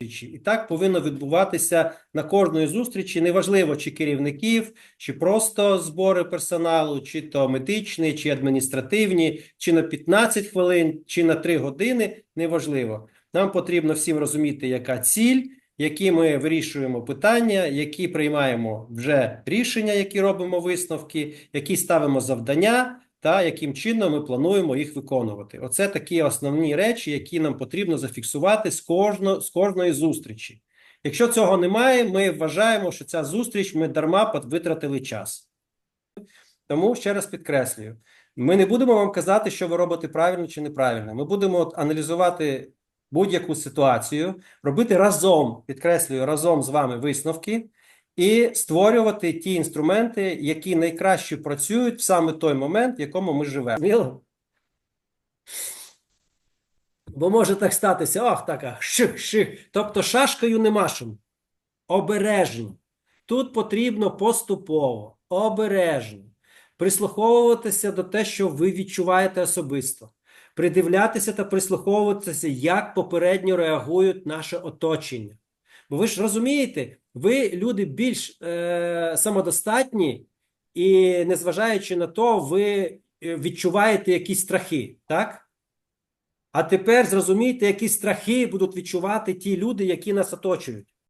І так повинно відбуватися на кожної зустрічі. Неважливо, чи керівників, чи просто збори персоналу, чи то медичні, чи адміністративні, чи на 15 хвилин, чи на 3 години. Неважливо. Нам потрібно всім розуміти, яка ціль, які ми вирішуємо питання, які приймаємо вже рішення, які робимо висновки, які ставимо завдання. Та яким чином ми плануємо їх виконувати? Оце такі основні речі, які нам потрібно зафіксувати з кожно, з кожної зустрічі. Якщо цього немає, ми вважаємо, що ця зустріч ми дарма витратили час. Тому ще раз підкреслюю: ми не будемо вам казати, що ви робите правильно чи неправильно. Ми будемо аналізувати будь-яку ситуацію, робити разом, підкреслюю, разом з вами висновки і створювати ті інструменти, які найкраще працюють в саме той момент, в якому ми живемо. Бо може так статися, ах, така ших, ших. Тобто шашкою не машемо. Обережно. Тут потрібно поступово, обережно прислуховуватися до те, що ви відчуваєте особисто, придивлятися та прислуховуватися, як попередньо реагують наше оточення. Бо ви ж розумієте, ви люди більш е, самодостатні, і незважаючи на то, ви е, відчуваєте якісь страхи, так? А тепер зрозумійте, які страхи будуть відчувати ті люди, які нас оточують.